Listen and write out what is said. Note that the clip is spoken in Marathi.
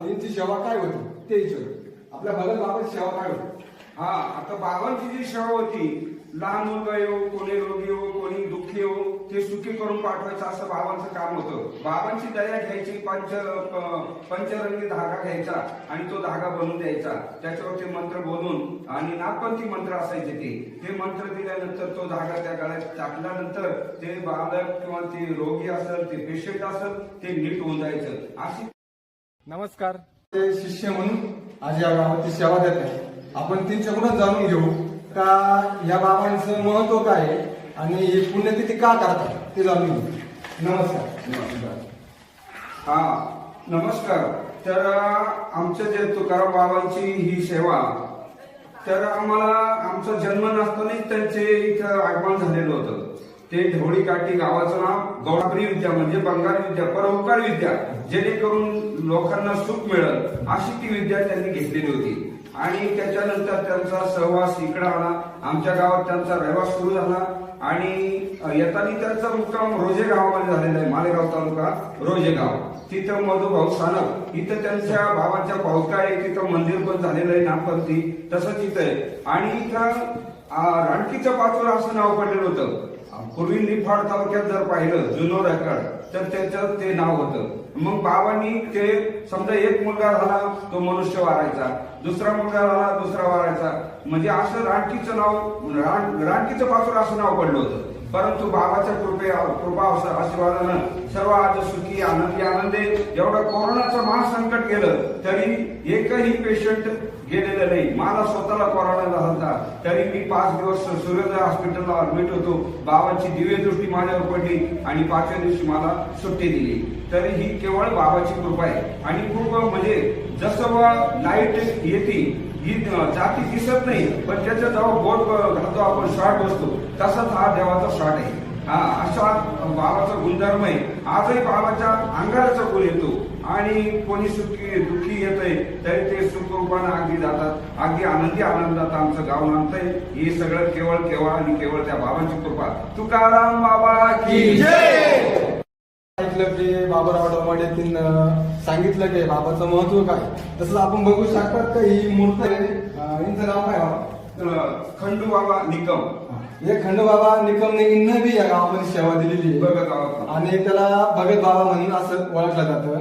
त्यांची सेवा काय होती? ते विचार. आपल्या भगत बाबाची सेवा काय होती? हा आता बाबांची जी सेवा होती लहान मुलगा येऊ कोणी रोगी येऊ कोणी दुःखी येऊ ते सुखी करून पाठवायचं असं बाबांचं काम होतं. बाबांची दया घ्यायची पंच पंचरंगी धागा घ्यायचा आणि तो धागा बनवून द्यायचा. त्याच्यावर ते मंत्र बोलून आणि नागपंथी मंत्र असायचे ते. ते मंत्र दिल्यानंतर तो धागा त्या गळ्यात टाकल्यानंतर ते बालक किंवा ते रोगी असेल ते पेशंट असेल ते नीट होऊन जायचं. अशी नमस्कार. ते शिष्य म्हणून आज या गावाची सेवा देत आहे. आपण त्यांच्याकडून जाणून घेऊ का या बाबांचं महत्त्व काय आहे आणि ही पुण्यतिथी का करतात ते जाणून घेऊ. नमस्कार. हा नमस्कार. तर आमचं जे तुकाराम बाबांची ही सेवा तर आम्हाला आमचा जन्म नसतानाच त्यांचे इथं आगमन झालेलं होतं. ते ढवळी काठी गावाचं नाव गौरापरी विद्या म्हणजे बंगाल विद्या परोपकार विद्या जेणेकरून लोकांना सुख मिळत अशी ती विद्या त्यांनी घेतलेली होती. आणि त्याच्यानंतर त्यांचा सहवास इकडे आला आमच्या गावात त्यांचा रहिवास सुरू झाला. आणि येताना त्यांचा मुक्काम रोजे गावामध्ये झालेला आहे मालेगाव तालुका रोजे गाव तिथं मधुभाऊ सानप इथं त्यांच्या भावाच्या पावका आहे तिथं मंदिर पण झालेलं आहे नागपंथी तसंच इथं आहे. आणि इथं आ, रानकीचं असं नाव पडलेलं होतं. पूर्वी निफाड तालुक्यात जर पाहिलं जुनो रेकॉर्ड तर त्याचं ते नाव होतं. मग बाबांनी ते समजा एक मुलगा झाला तो मनुष्य वारायचा. दुसरा मुलगा झाला दुसरा वारायचा. म्हणजे असं रानकीचं नाव रान रानकीचं पासून असं नाव पडलं होतं. परंतु बाबाच्या कृपे कृपा आशीर्वादानं सर्व आज सुखी आनंदी आनंदे. एवढं कोरोनाचं महासंकट गेलं तरी एकही पेशंट गेलेलं नाही. मला स्वतःला कोरोना झाला होता. तरी मी पाच दिवस सूर्योदय हॉस्पिटलला ऍडमिट होतो. बाबांची दिव्य दृष्टी माझ्यावर पडली आणि पाचव्या दिवशी मला सुट्टी दिली. तरी ही केवळ बाबाची कृपा आहे. आणि कृपा म्हणजे जसं लाइट येते ही जाती दिसत नाही पण त्याच्या जेव्हा बोट घालतो आपण शॉर्ट बसतो. तसाच हा देवाचा शॉर्ट आहे. अशा बाबाचा गुणधर्म आहे. आजही बाबाच्या अंगाराचा गुण येतो. आणि कोणी सुखी दुःखी येतंय तरी ते सुखरूपानं अगदी जातात. अगदी आनंदी आनंदात आमचं गाव नांदतंय. हे सगळं केवळ केवळ आणि केवळ त्या बाबांची कृपा. तुकाराम बाबा की ऐकलं की बाबाराव डोमाडे सांगितलं की बाबाचं महत्त्व काय? तसं आपण बघू शकतात का ही मूर्त आहे. यांचं नाव काय? खंडू बाबा निकम. हे खंडोबाबा निकमने इंन बी या गावामध्ये सेवा दिलेली आहे. बघत आणि त्याला भगत बाबा म्हणून असं ओळखलं जातं.